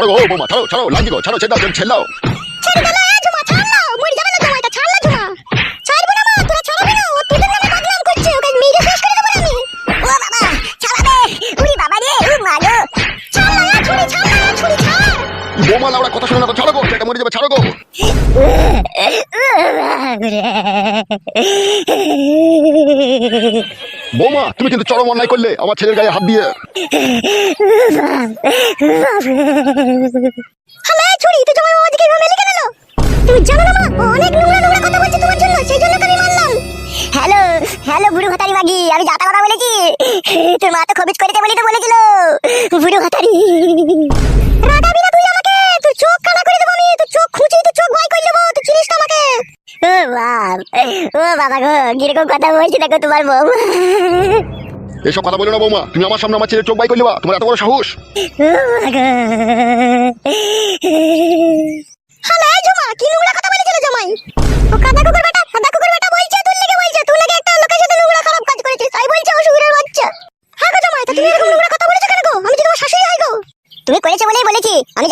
ছাড়ো গো বৌমা ছাড়ো ছাড়ো লাগি গো ছাড়ো ছেড়ে দাও ছেড়ে দাও। ছেড়ে দিলে এ ঝুমা ছাড়লো মরে যাবে না ছাড়লো ঝুমা। ছাড়বো না মা তোরা ছাড়াবি না ও তোদের নামে বদনাম করছে ওকে মেরে শেষ করে দেবো আমি। ও বাবা ছাড়াবে উড়ি বাবা রে ও মা গো। ছাড়লো ছুরি ছাড়লো এ ছুরি ছাড় বৌমা লাউড়া কথা শুনে না তো ছাড়ো গো এটা মরে যাবে ছাড়ো গো। কিন্তু চরম অন্যায় করলে আমার ছেলের গায়ে হাত দিয়ে তুই কথা হ্যালো হ্যালো, বুড়ো আমি তোর মা তো বুড়ো আমাকে তুই চোখ করে চোখ চোখ তুই ও ও বাবা গো, কীরকম কথা বলছি দেখো তোমার বউ। এসব কথা বলো না বৌমা। তুমি আমার সামনে আমার ছেলের চোখ বাই করলে বা তোমার এত বড় সাহস। হ্যাঁ করেছ বলেছি। আমি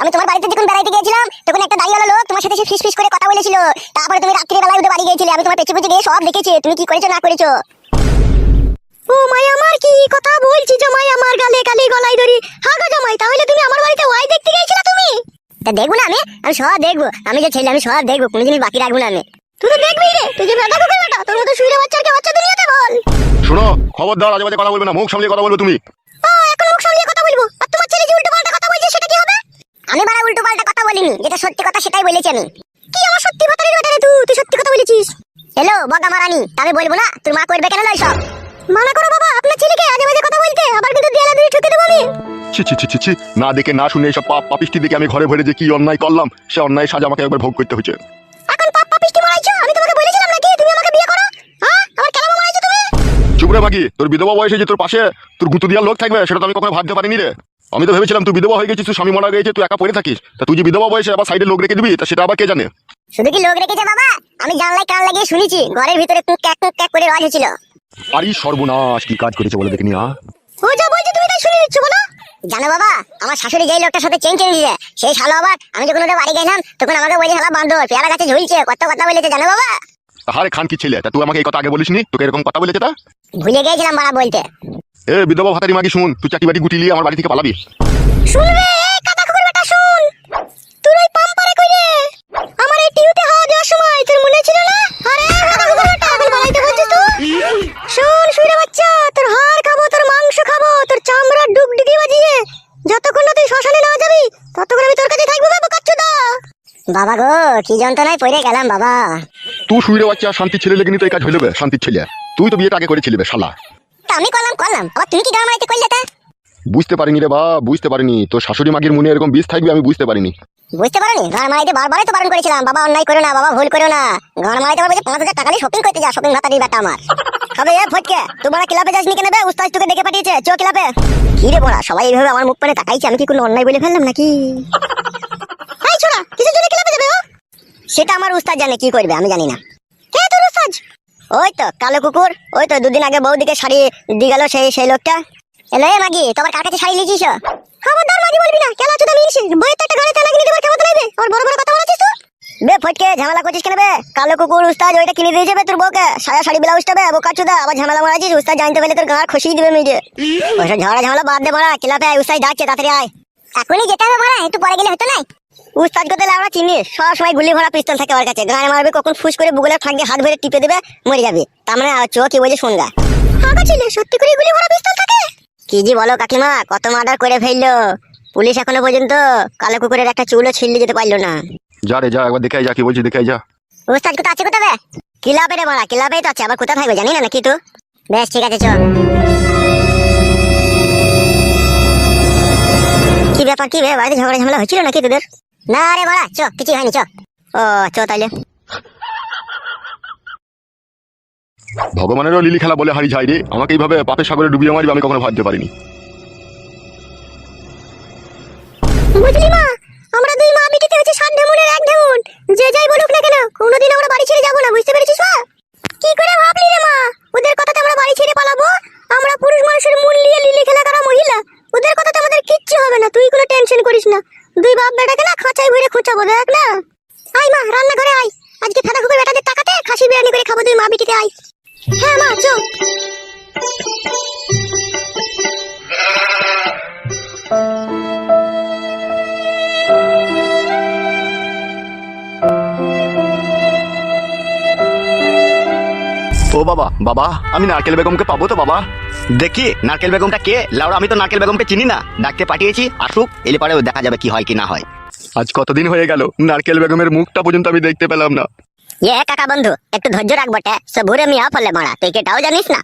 আমি তোমার বাড়িতে যখন তখন একটা দাঁড়িয়ে তোমার করে কথা বলেছিল। তারপরে তুমি রাত্রি বেলায় উঠে বাড়ি গিয়েছিলে, আমি তোমার পেছনে পেছনে গিয়ে সব দেখেছি। তুমি কি করেছ, না করেছ? ও মাই আমার কি কথা বলছি জামাই আমার গালে গালে গলায় ধরি? হ্যাঁ গো জামাই তাহলে তুমি আমার বাড়িতে ওয়াই দেখতে গিয়েছিলে তুমি? তা দেখব না আমি আমি সব দেখব। আমি যে ছেলে আমি সব দেখব কোনো জিনিস বাকি রাখব না আমি। তুই তো দেখবি রে তুই যে বেটা কুকুর বেটা তোর মতো কে বাচ্চা দুনিয়াতে বল? শোনো খবরদার আজে বাজে কথা বলবে না মুখ সামলিয়ে কথা বলবে তুমি। ও এখন মুখ সামলিয়ে কথা বলব? আর তোমার ছেলে যে উল্টো পাল্টা কথা বলছে সেটা কি হবে? আমি বাড়া উল্টো পাল্টা কথা বলিনি যেটা সত্যি কথা সেটাই বলেছি আমি। কি আমার সত্যি কথা রে তুই? তুই সত্যি কথা বলেছিস। হ্যালো বগা মারানি আমি বলব না? তোর মা করবে কেন লয় সব মানা করো বাবা আপনার ছেলেকে আজে বাজে কথা বলতে আবার কিন্তু দেয়ালে দিয়ে ঠুকে দেবো আমি। ছি ছি ছি ছি ছি না দেখে না শুনে এইসব পাপ পাপিষ্টি দেখে আমি ঘরে ভরে যে কি অন্যায় করলাম সে অন্যায় সাজা আমাকে একবার ভোগ করতে হয়েছে। এখন পাপ পাপিষ্টি মারাইছো? আমি তোমাকে বলেছিলাম নাকি তুমি আমাকে বিয়ে করো? হ্যাঁ? আমার কেন মারাইছো তুমি? চুপ রে বাকি তোর বিধবা বয়সে যে তোর পাশে তোর গুঁতো দেওয়ার লোক থাকবে সেটা তো আমি কখনো ভাবতে পারিনি রে। আমি তো ভেবেছিলাম তুই বিধবা হয়ে গেছিস তুই স্বামী মারা গেছে তুই একা পড়ে থাকিস। তা তুই যে বিধবা বয়সে আবার সাইডে লোক রেখে দিবি তা সেটা আবার কে জানে? শুধু কি লোক রেখেছে বাবা? আমি জানলায় কান লাগিয়ে শুনেছি ঘরের ভিতরে কুক ক্যাক কুক ক্যাক করে আরে সর্বনাশ কি কাজ করেছে বলে দেখিনি হ্যাঁ? ও যা বলছে তুমি তাই শুনে নিচ্ছ বলো। জানো বাবা আমার শাশুড়ি যেই লোকটার সাথে চেন চেন দিয়েছে সেই শালো আবার আমি যখন ওদের বাড়ি গেলাম তখন আমাকে বলছে শালা বান্দর পেয়ারা গাছে ঝুলছে কত কথা বলেছে জানো বাবা? তাহারে খান কি ছেলে তা তুই আমাকে এই কথা আগে বলিসনি? তোকে এরকম কথা বলেছে তা? ভুলে গিয়েছিলাম বাড়া বলতে। এ বিধবা ভাতারি মাগি শুন তুই চাকরি বাড়ি গুটিলিয়ে আমার বাড়ি থেকে পালাবি। শুন রে কাদা কুকুর বেটা শুন তুই ওই পাম্পারে কইরে আমার এই টিউতে হাওয়া দেওয়ার সময় তোর মনে ছিল না আরে কাদা কুকুর বেটা তুই বাড়াইতে বলছিস তুই শুন শুইরে বাচ্চা তোর হাড় খাব তোর মাংস খাব তোর চামড়া ডুগডুগি বাজিয়ে যতক্ষণ না তুই শ্মশানে না যাবি ততক্ষণ আমি তোর কাছে থাকব বাবা কাচ্চুদা বাবা গো কি যন্ত্রণায় পড়ে গেলাম বাবা। তুই শুয়ে বাচ্চা শান্তির ছেলে লেগে তো এই কাজ হইলে বে, শান্তির ছেলে। তুই তো বিয়েটা আগে করেছিলি বে, শালা। তা আমি করলাম করলাম। আবার তুমি কি গান মারাইতে করলে তা? বুঝতে পারিনি রে বা বুঝতে পারিনি। তোর শাশুড়ি মাগির মনে এরকম বিষ থাকবে আমি বুঝতে পারিনি। বুঝতে পারোনি? গান মারাইতে বারবারই তো বারণ করেছিলাম। বাবা অন্যায় করো না বাবা ভুল করো না। গান মারাইতে যে পাঁচ হাজার টাকা নিয়ে শপিং করতে যা শপিং ভাতা বেটা আমার। হবে এ ফটকে তোমার ক্লাবে যাসনি কেন বে? উস্তাদ তোকে ডেকে পাঠিয়েছে চো ক্লাবে। কি রে বড়া সবাই এইভাবে আমার মুখ পানে তাকাইছে আমি কি কোনো অন্যায় বলে ফেললাম নাকি? এই ছোড়া কিসের জন্য ক্লাবে সেটা আমার উস্তাদ জানে, কি করবে, আমি জানি না। কে তোর উস্তাদ? ওই তো, কালো কুকুর, ওই তো, দুদিন আগে বৌদিকে শাড়ি দিয়ে গেল সেই সেই লোকটা। এলো এ মাগি, তোমার কার কাছে শাড়ি লিয়েছিস খবরদার মাগি বলবি না, কেলা চুদা মিনছি বইয়ের তো একটা গাড়ি চালা কিনে দেবার কেমন লাগবে? আর বড় বড় কথা বলেছিস তুই? বে, ফটকে ঝামেলা করছিস কেন বে? কালো কুকুর উস্তাদ, ওইটা কিনে দিয়ে যাবে তোর বউকে। সায়া শাড়ি ব্লাউজটা বে, বোকা চুদা, আবার ঝামেলা মারাছিস? উস্তাদ জানতে পারলে তোর গাঁড় খুশি দিবে মিজে ওইসব ঝগড়া ঝামেলা বাদ দে ক্লাবে আয়, উস্তাদ ডাকছে তাড়াতাড়ি আয়। এখনই যেতে হবে মারা একটু পরে গেলে হতো না? উস্তাদ আমরা চিনি। সব সময় গুলি ভরা পিস্তল থাকে ওর কাছে। গায়ে মারবে কখন ফুস করে বুগলের ফাঁক হাত ধরে টিপে দেবে মরে যাবে। তার মানে চোখ কি বলছে শুনগা হাগা ছিল সত্যি করে গুলি ভরা পিস্তল থাকে? কি জি বলো কাকিমা কত মার্ডার করে ফেলল। পুলিশ এখনও পর্যন্ত কালো কুকুরের একটা চুলও ছিঁড়লে যেতে পারল না। যা রে যা একবার দেখে আয়, যা কি বলছি দেখে আয়, যা। উস্তাদ কোথা আছে কোথাবে? কিলাবে রে মারা কিলাবেই তো আছে আবার কোথা থাকবে জানি না নাকি তো বেশ ঠিক আছে চ কি ব্যাপার কি বে বাড়িতে ঝগড়া ঝামেলা হয়েছিল নাকি তোদের? না রে বড়া চ কিছু হয়নি চ। ও চ তাইলে। ভগবানেরও লিলি খেলা বলে হারি যায় রে। আমাকে এইভাবে পাপের সাগরে ডুবিয়ে মারবে আমি কখনো ভাবতে পারিনি। বুঝলি মা বাবা বাবা আমি নারকেল বেগমকে পাবো তো বাবা। দেখি নারকেল বেগমটা কে? লাউড়া আমি তো নারকেল বেগমকে চিনি না। ডাকতে পাঠিয়েছি আসুক এলে পরে দেখা যাবে কি হয় কি না হয়। আজ কতদিন হয়ে গেল নারকেল বেগমের মুখটা পর্যন্ত আমি দেখতে পেলাম না। ইয়ে কাকা বন্ধু একটু ধৈর্য রাখ বটে সবুরে মিয়া ফলে মারা তুই কেটাও জানিস না?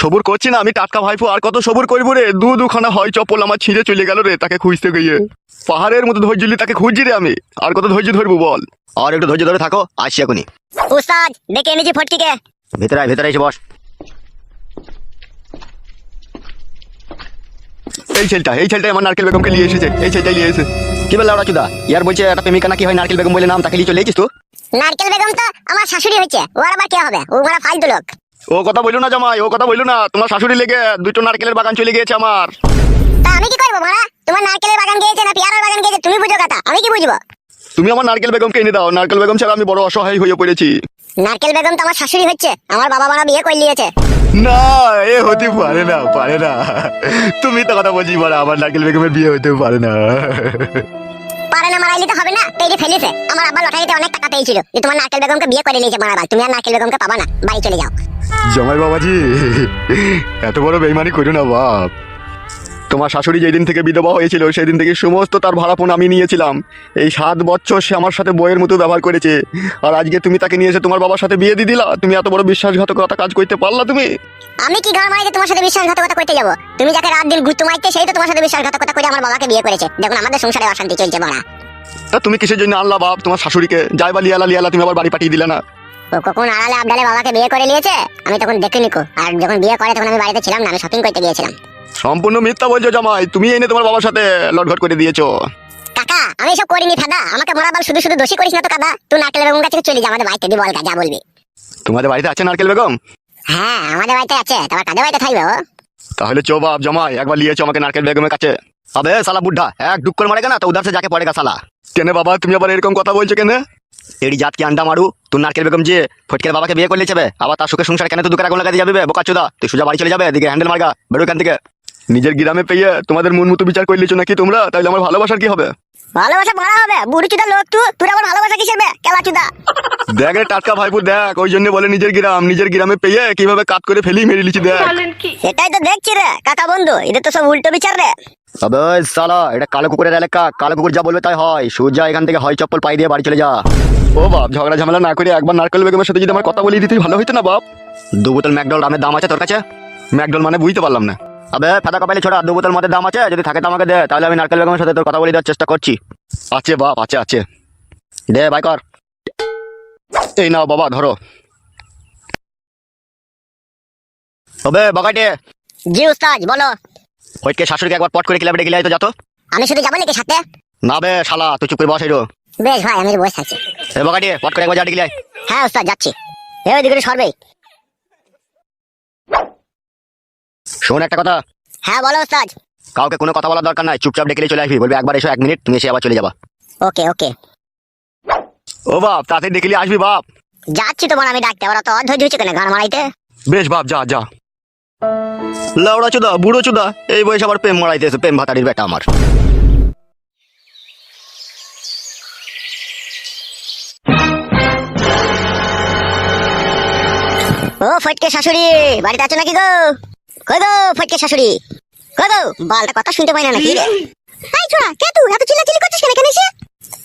সবুর করছি না আমি টাটকা ভাইপো আর কত সবুর করব রে? দু দুখানা হয় চপল আমার ছিঁড়ে চলে গেল রে তাকে খুঁজতে গিয়ে। পাহাড়ের মতো ধৈর্য নিয়ে তাকে খুঁজছি রে আমি। আর কত ধৈর্য ধরবো বল? আর একটু ধৈর্য ধরে থাকো আসছি এখনই। উস্তাদ ডেকে এনেছি ফটকিকে। ভেতরে আয় ভেতরে এসে বস। এই ছেলেটা এই ছেলেটা আমার নারকেল বেগমকে নিয়ে এসেছে এই ছেলেটাই নিয়ে এসে কি বল লাউড়া চুদা? ইয়ার বলছে একটা প্রেমিকা নাকি হয় নারকেল বেগম বলে নাম তাকে নিয়ে চলে এসেছিস তো নারকেল বেগম তো আমার শাশুড়ি হচ্ছে ও আর আবার কে হবে? ও মারা ফালতু লোক। ও কথা বলল না জামাই ও কথা বলল না। তোমার শাশুড়ি লেগে দুটো নারকেলের বাগান চলে গিয়েছে আমার। তা আমি কি করব মারা? তোমার নারকেলের বাগান গিয়েছে না পিয়ারার বাগান গিয়েছে? তুমি বুঝো কথা আমি কি বুঝব? তুমি আমার নারকেল বেগমকে এনে দাও। নারকেল বেগম ছাড়া আমি বড় অসহায় হয়ে পড়েছি। নারকেল বেগম তো আমার শাশুড়ি হচ্ছে। আমার বাবা মারা বিয়ে করে নিয়েছে। না এ হতে পারে না পারে না। তুমি তো কথা বলছি বড় আমার নারকেল বেগমের বিয়ে হতে পারে না। পারে না মারাইলে তো হবে না পেয়ে ফেলেছে। আমার আব্বা লটারিতে অনেক টাকা পেয়েছিল। যে তোমার নারকেল বেগমকে বিয়ে করে নিয়েছে মারা তুমি আর নারকেল বেগমকে পাবা না বাড়ি চলে যাও। জমাই বাবাজি এত বড় বেইমানি করো না বাপ। তোমার শাশুড়ি যেদিন থেকে বিধবা হয়েছিল সেদিন থেকে সমস্ত তার ভাড়াপণ আমি নিয়েছিলাম। এই সাত বছর সে আমার সাথে বইয়ের মতো ব্যবহার করেছে। আর আজকে তুমি তাকে নিয়ে এসে তোমার বাবার সাথে বিয়ে দিয়ে দিলা? তুমি এত বড় বিশ্বাসঘাতকতা কাজ করতে পারলা তুমি? আমি কি ঘর মারাইতে তোমার সাথে বিশ্বাসঘাতকতা করতে যাব? তুমি যাকে রাত দিন ঘুরতে মারতে সেই তো তোমার সাথে বিশ্বাসঘাতকতা করে আমার বাবাকে বিয়ে করেছে। দেখুন আমাদের সংসারে অশান্তি চলছে বড়া তা তুমি কিসের জন্য আনলা বাপ তোমার শাশুড়িকে? যাই বা লিয়ালা লিয়ালা তুমি আবার বাড়ি পাঠিয়ে দিলে না। ও কখন আড়ালে আবডালে বাবাকে বিয়ে করে নিয়েছে? আমি তখন দেখিনি কো। আর যখন বিয়ে করে তখন আমি বাড়িতে ছিলাম না আমি শপিং করতে গিয়েছিলাম। সম্পূর্ণ মিথ্যা বলছো জামাই তুমি এনে তোমার বাবার সাথে লটঘট করে দিয়েছ। কাকা আমি সব করিনি ফাদা আমাকে মরা বাল শুধু শুধু দোষী করিস না তো কাদা তুই নারকেল বেগম কাছে চলে যা আমাদের বাড়িতে দি বল যা বলবি। তোমাদের বাড়িতে আছে নারকেল বেগম? হ্যাঁ আমাদের বাড়িতে আছে। তোমার কাদের বাড়িতে থাকবে ও? তাহলে চো বাপ জামাই একবার লিয়েছো আমাকে নারকেল বেগমের কাছে। আবে সালা বুদ্ধা এক ডুক করে মারেগা না তো উধার সে যাকে পড়েগা সালা কেন বাবা তুমি আবার এরকম কথা বলছো কেন? এড়ি জাত কি আন্ডা মারু? তুই নারকেল বেগম যে ফটকের বাবাকে বিয়ে করলে যাবে আবার তার সুখে সংসার কেন তুই দুকের আগুন লাগাতে যাবে বোকা চোদা তুই সোজা বাড়ি চলে যাবে এদিকে হ্যান্ডেল মারগা বেরো এখান থেকে। নিজের গ্রামে পেয়ে তোমাদের মন মতো বিচার করলেছো নাকি তোমরা? তাহলে আমার ভালোবাসার কি হবে? ভালোবাসা মারা হবে। বুড়ি চুদা লোক তুই তুই আমার ভালোবাসা কিসের বে? কেলা চুদা। দেখ রে টাটকা ভাইপু দেখ ওই জন্য বলে নিজের গ্রাম নিজের গ্রামে পেয়ে কীভাবে কাট করে ফেলি মেরে লিছি দেখ। সেটাই তো দেখছি রে কাকা বন্ধু এটা তো সব উল্টো বিচার রে। আবে সালা এটা কালো কুকুরের এলাকা। কালো কুকুর যা বলবে তাই হয়। সূর্যা এখান থেকে হয় চপ্পল পাই দিয়ে বাড়ি চলে যা। ও বাপ ঝগড়া ঝামেলা না করে একবার নারকেল বেগমের সাথে যদি আমার কথা বলিয়ে দিতে ভালো হইতো না বাপ? দু বোতল ম্যাকডল রামের দাম আছে তোর কাছে? ম্যাকডল মানে বুঝতে পারলাম না। আবে ফেদা কপালি ছোড়া দু বোতল মদের দাম আছে যদি থাকে তো আমাকে দে তাহলে আমি নারকেল বেগমের সাথে তোর কথা বলে দেওয়ার চেষ্টা করছি। আছে বাপ আছে আছে। দে বাই কর। এই নাও বাবা ধরো। তবে বাগাইটে। জি উস্তাদ বলো। ওইকে শাশুড়িকে একবার পট করে ক্লাবে ডেকে তো যত আমি শুধু যাব নাকি সাথে? না বে শালা তুই চুপ করে বস এরো বেশ ভাই আমি বসে থাকছি। এ বাগাইটে পট করে একবার যা ডেকে হ্যাঁ উস্তাদ যাচ্ছি। এ ওইদিকে সরবে। শোন একটা কথা। হ্যাঁ বলো উস্তাদ কাউকে কোনো কথা বলার দরকার নাই চুপচাপ ডেকে চলে আসবি। বলবি একবার এসো এক মিনিট তুমি এসে আবার চলে যাবা। ওকে ওকে। ও বাপ তাতে দেখলি আসবি বাপ। যাচ্ছি তোমার আমি ডাকতে। ওরা তো অধৈর্য হচ্ছে কেন গান মারাইতে? বেশ বাপ যা যা। লাউড়া চুদা বুড়ো চুদা এই বয়সে আবার প্রেম মরাইতেছে প্রেম ভাতারির বেটা আমার। ও ফটকে শাশুড়ি বাড়িতে আছো নাকি গো? গো ফটকে শাশুড়ি। গো বালটা কথা শুনতে পাই না নাকি রে? এই ছোড়া কে তুই? এত চিল্লাচিল্লি করছিস কেন এখানে এসে?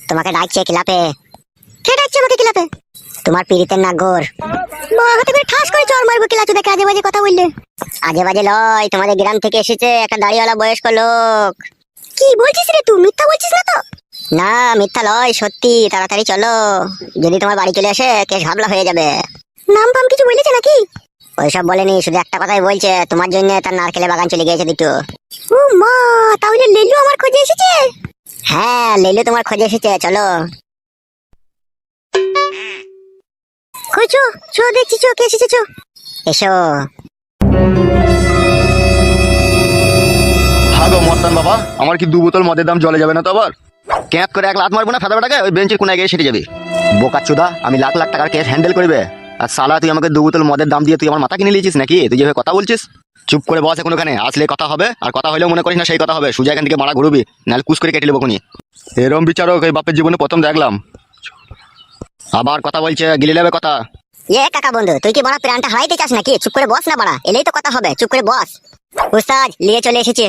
তোমাকে ডাকছে কে ডাকছে আমাকে তোমার নাগর। হাতে করে ঠাস করে চর মারবো দেখে আজে বাজে কথা বললে? আজে বাজে লয় তোমাদের গ্রাম থেকে এসেছে একটা দাড়িওয়ালা বয়স্ক লোক। কি বলছিস রে তুই? মিথ্যা বলছিস না তো? না মিথ্যা লয় সত্যি তাড়াতাড়ি চলো। যদি তোমার বাড়ি চলে আসে কেস ঘাবলা হয়ে যাবে। নাম ফাম কিছু বলেছে নাকি? ওইসব বলেনি শুধু একটা কথাই বলছে তোমার জন্য তার নারকেলের বাগান চলে গিয়েছে দুটো। ও মা তাহলে লেলু আমার খোঁজে এসেছে? হ্যাঁ লেলু তোমার খোঁজে এসেছে চলো। কই চো দেখছি চো কে এসেছে চো। এসো। হাগো মত বাবা আমার কি দু বোতল মদের দাম জলে যাবে না তো আবার? ক্যাপ করে এক লাত মারবো না ফেদা বেটাকে ওই বেঞ্চের কোনায় গিয়ে সেটে যাবে। বোকা চোদা আমি লাখ লাখ টাকার কেস হ্যান্ডেল করবে। আর সালা তুই আমাকে দু বোতল মদের দাম দিয়ে তুই আমার মাথা কিনে নিয়েছিস নাকি? তুই যেভাবে কথা বলছিস? চুপ করে বস এখন ওখানে আসলে কথা হবে আর কথা হলেও মনে করিস না সেই কথা হবে সুজা এখান থেকে মারা ঘুরবি নাহলে কুস করে কেটে নেব খুনি। এরম বিচারক এই বাপের জীবনে প্রথম দেখলাম। আবার কথা বলছে গিলে নেবে কথা। এ কাকা বন্ধু তুই কি বড় প্রাণটা হারাইতে চাস নাকি? চুপ করে বস না বড়া এলেই তো কথা হবে চুপ করে বস। উস্তাদ নিয়ে চলে এসেছি।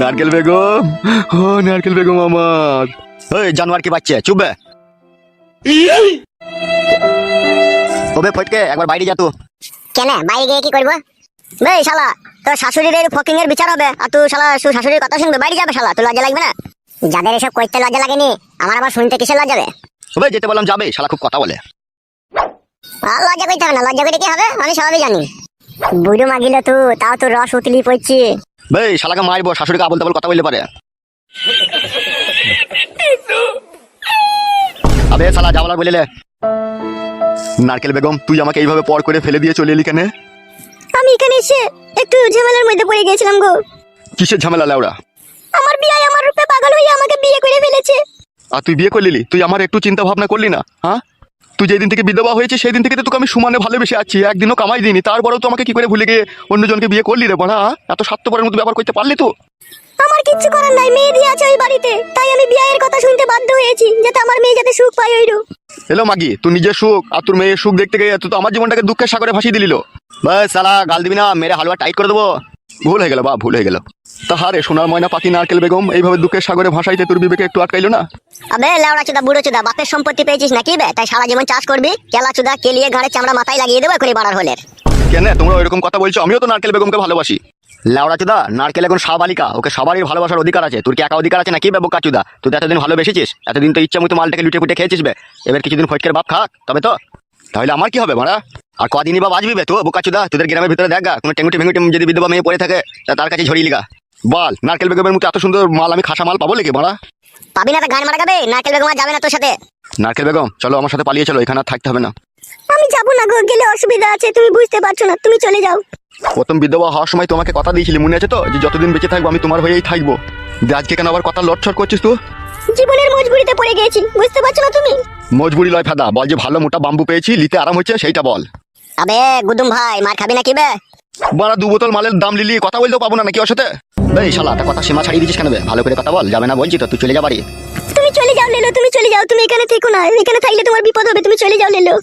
নারকেল বেগম ও নারকেল বেগম আমার। ওই জানোয়ার কি বাচ্চা চুপ ওবে ফটকে একবার বাইরে যা তো। কেন? বাইরে গিয়ে কি করব? বেই শালা তোর শাশুড়ির ফকিং এর বিচার হবে আর তুই শালা শু- শাশুড়ির কথা শুনবে বাইরে যাবে শালা তোর লজ্জা লাগবে না? যাদের এসব করতে লজ্জা লাগেনি আমার আবার শুনতে কিসের লজ্জা যাবে ওবে যেতে বললাম যাবে শালা খুব কথা বলে। আর লজ্জা করতে হবে না লজ্জা করে কি হবে? আমি সবই জানি। বুড়ো মাগিল তুই তাও তো রস উতলি পড়ছি। বে শালাকে মারবো শাশুড়িকে আবল তাবল কথা বলতে পারে। আবে শালা যাওয়ালা বলে লে নারকেল বেগম তুই আমাকে এইভাবে পর করে ফেলে দিয়ে চলে এলি কেন? আমি এখানে এসে একটু ঝামেলার মধ্যে পড়ে গেছিলাম গো। কিসের ঝামেলা লাউরা আমার বিয়ে আমার রূপে পাগল হয়ে আমাকে বিয়ে করে ফেলেছে। আর তুই বিয়ে করলি তুই আমার একটু চিন্তা ভাবনা করলি না হ্যাঁ? তুই যেদিন থেকে বিধবা হয়েছে সেই দিন থেকে তো তোকে আমি সমানে ভালোবেসে আছি। একদিনও কামাই দিইনি। তারপরেও তো আমাকে কি করে ভুলে গিয়ে অন্যজনকে বিয়ে করলি রে বড়া এত স্বার্থপরের মতো ব্যবহার করতে পারলি তো? আমার কিচ্ছু করার নাই মেয়ে দিয়ে আছে ওই বাড়িতে। তাই আমি বিয়ের কথা শুনতে বাধ্য হয়েছি যাতে আমার মেয়ে যাতে সুখ পায় ওইরু এলো মাগি তুই নিজের সুখ আর তোর মেয়ের সুখ দেখতে গিয়ে তুই তো আমার জীবনটাকে দুঃখের সাগরে ভাসিয়ে দিলিল বাস শালা গাল দিবি না মেরে হালুয়া টাইট করে দেবো। ভুল হয়ে গেল বা ভুল হয়ে গেল। তাহারে সোনার ময়না পাখি নারকেল বেগম এইভাবে দুঃখের সাগরে ভাসাইতে তোর বিবেকে একটু আটকাইলো না? আবে লেওড়া চুদা বুড়ো চুদা বাপের সম্পত্তি পেয়েছিস নাকি বে? তাই সারা জীবন চাষ করবি? কেলা চুদা কেলিয়ে ঘাড়ে চামড়া মাথায় লাগিয়ে দেবো করে বাড়ার হলে কেন তোমরা ওইরকম কথা বলছো আমিও তো নারকেল বেগমকে ভালোবাসি। লাউড়া চুদা নারকেল এখন সাবালিকা ওকে সবারই ভালোবাসার অধিকার আছে। তোর কি একা অধিকার আছে নাকি বেবো কাচুদা তুই তো এতদিন ভালোবেসেছিস এতদিন তো ইচ্ছা মতো মালটাকে লুটে পুটে খেয়েছিস বে। এবার কিছুদিন ফটকের বাপ খাক তবে তো। তাহলে আমার কি হবে মারা? আর কদিনই বা বাজবি বে তো বোকাচুদা তোদের গ্রামের ভিতরে দেখা কোনো টেঙ্গুটি ভেঙ্গুটি যদি বিধবা মেয়ে পড়ে থাকে তা তার কাছে ঝরিয়ে লিগা বল নারকেল বেগমের মতো এত সুন্দর মাল আমি খাসা মাল পাবো নাকি মারা পাবি না গান মারা গাবে নারকেল বেগম আর যাবে না তোর সাথে। নারকেল বেগম চলো আমার সাথে পালিয়ে চলো এখানে আর থাকতে হবে না। আমি যাব না গো গেলে অসুবিধা আছে তুমি বুঝতে পারছ না তুমি চলে যাও। প্রথম বিধবা হওয়ার সময় তোমাকে কথা দিয়েছিলি মনে আছে তো? যে যতদিন বেঁচে থাকব আমি তোমার হয়েই থাকব। যে আজকে কেন আবার কথা লটছট করছিস তুই? জীবনের মজবুরিতে পড়ে গেছি বুঝতে পারছ না তুমি? মজবুরি লয় ফাদা বল যে ভালো মোটা বাম্বু পেয়েছি লিতে আরাম হচ্ছে সেইটা বল। আবে গুদুম ভাই মার খাবি নাকি বে? বারা দু বোতল মালের দাম লিলি কথা বলতেও পাবো না নাকি ওর সাথে? এই শালা একটা কথা সীমা ছাড়িয়ে দিচ্ছিস কেন বে? ভালো করে কথা বল যাবে না বলছি তো তুই চলে যা বাড়ি। তুমি চলে যাও লেলো তুমি চলে যাও তুমি এখানে থেকো না এখানে থাকলে তোমার বিপদ হবে তুমি চলে যাও লেলো।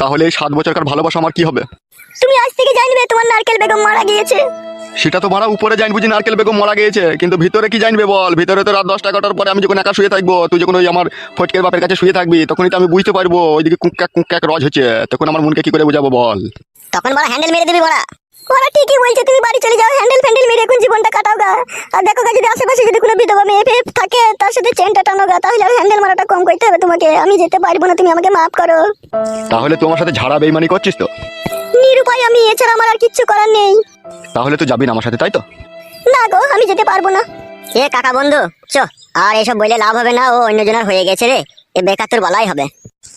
তাহলে এই সাত বছরকার ভালোবাসা আমার কি হবে? তুমি আজ থেকে জানবে তোমার নারকেল বেগম মারা গিয়েছে। সেটা তো ভাড়া উপরে জানব যে নারকেল বেগম মারা গিয়েছে কিন্তু ভিতরে কি জানবে বল? ভিতরে তো রাত দশটা এগারোটার পরে আমি যখন একা শুয়ে থাকব তুই যখন ওই আমার ফটকের বাপের কাছে শুয়ে থাকবি তখনই তো আমি বুঝতে পারব ওইদিকে কুঁকাক কুঁকাক রজ হচ্ছে তখন আমার মনকে কি করে বোঝাবো বল? তখন বড় হ্যান্ডেল মেরে দিবি বড়া। ওরা ঠিকই বলছে তুমি বাড়ি চলে যাও হ্যান্ডেল ফ্যান্ডেল মেরে এখন জীবনটা কাটাও গা। আর দেখো গা যদি আশেপাশে যদি কোনো বিধবা মেয়ে ফেয়ে থাকে তার সাথে চেনটা টানো গা তাহলে আর হ্যান্ডেল মারাটা কম করতে হবে তোমাকে। আমি যেতে পারব না তুমি আমাকে মাফ করো। তাহলে তোমার সাথে ঝাড়া বেইমানি করছিস তো? নিরুপায় আমি এছাড়া আমার আর কিচ্ছু করার নেই। তাহলে তো যাবি না আমার সাথে তাই তো? না গো আমি যেতে পারব না। এ কাকা বন্ধু চ আর এসব বলে লাভ হবে না ও অন্যজনের হয়ে গেছে রে। এ বেকার তোর বলাই হবে।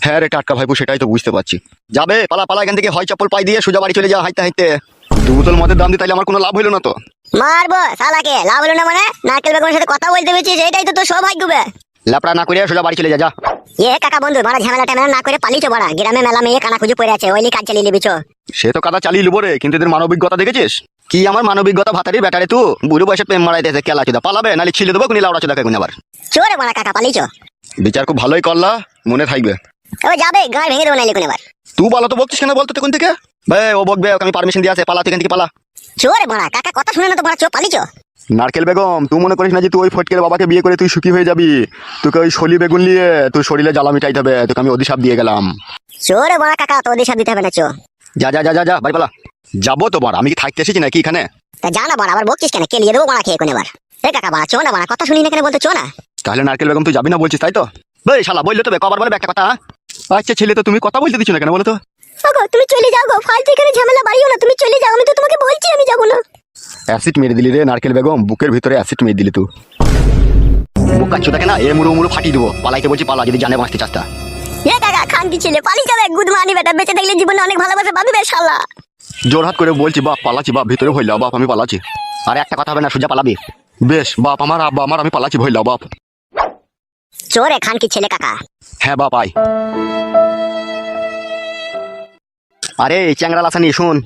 হ্যাঁ রে টাটকা ভাইপু সেটাই তো বুঝতে পারছি। যাবে পালা পালা এখান থেকে হয় চপ্পল পাই দিয়ে সোজা বাড়ি চলে যা হাইতে হাইতে দু বোতল মদের দাম দিয়ে তাইলে আমার কোনো লাভ হইল না তো। মারবো লাভ হলো না মানে? নারকেল বেগমের সাথে কথা বলতে পেরেছিস এটাই তো তোর সৌভাগ্য বে। লাপড়া না করে সোজা বাড়ি চলে যা যা। এ কাকা বন্ধু মারা ঝামেলা টামেলা না করে পালিয়েছো বড়া। গ্রামে মেলা মেয়ে কানা খুঁজে পড়ে আছে ওইলি কাজ চালিয়ে নিবিছো সে তো কাদা চালিয়ে লিবো রে কিন্তু এদের মানবিকতা দেখেছিস? কি আমার মানবিকতা ভাতারি ব্যাটারে তু? বুড়ো বয়সে প্রেম মারাইতেছে কেলা চুদা। পালাবে নালে ছিলে দেবো কোনি লাউড়া চুদা আবার। চোরে বড়া কাকা পালিয়েছো। বিচার খুব ভালোই করলা মনে থাকবে। এবার যাবে গাড়ি ভেঙে দেবো নাইলে কোন এবার তুই বলো তো বলছিস কেন বলতো তখন থেকে? বে ও বকবে ওকে আমি পারমিশন দিয়ে আছে পালা তুই এখান থেকে পালা। চোরে বড়া কাকা কথা শুনে না তো বড়া চো পালিয়েছো? নারকেল বেগম তুই মনে করিস না যে তুই ওই ফটকের বাবাকে বিয়ে করে তুই সুখী হয়ে যাবি? তোকে ওই শলি বেগুন নিয়ে তুই শরীরে জ্বালা মিটাইতে হবে তোকে আমি অধিশাপ দিয়ে গেলাম। চোরে বড়া কাকা তো দিশা দিতে হবে না চো যা যা যা যা যা বাড়ি পালা। যাব তো বার আমি কি থাকতে এসেছি নাকি এখানে? তা জানা বড়া আবার বকছিস কেন? কে নিয়ে দেবো বড়া খেয়ে কোন এবার? এ কাকা বড়া চো না বড়া কথা শুনি না কেন বলতে চো না? তাহলে নারকেল বেগম তুই যাবি না বলছিস তাই তো? বে শালা বলল তো কবার বলে একটা কথা? আচ্ছা ছেলে তো তুমি কথা বলতে দিচ্ছ না কেন বলো তো? ওগো তুমি চলে যাও গো ফালতু এখানে ঝামেলা বাড়িও না তুমি চলে যাও আমি তো তোমাকে বলছি আমি যাব না। অ্যাসিড মেরে দিলি রে নারকেল বেগম বুকের ভিতরে অ্যাসিড মেরে দিলি তুই। বোকা চুদাকে না এ মুড়ো মুড়ো ফাটিয়ে দেবো। পালাইতে বলছি পালা যদি জানে বাঁচতে চাস্তা এ কাকা খানকি ছেলে পালিয়ে যাবে গুদমানি বেটা বেঁচে থাকলে জীবনে অনেক ভালোবাসা পাবি শালা। জোর হাত করে বলছি বাপ পালাচ্ছি বাপ ভিতরে হইলা বাপ আমি পালাচ্ছি। আর একটা কথা হবে না সোজা পালাবি। বেশ বাপ আমার আব্বা আমার আমি পালাচ্ছি ভইলা বাপ। চোরে খান কি ছেলে কাকা? হ্যাঁ বাবাই। আরে চ্যাংরা লাসানি শুন।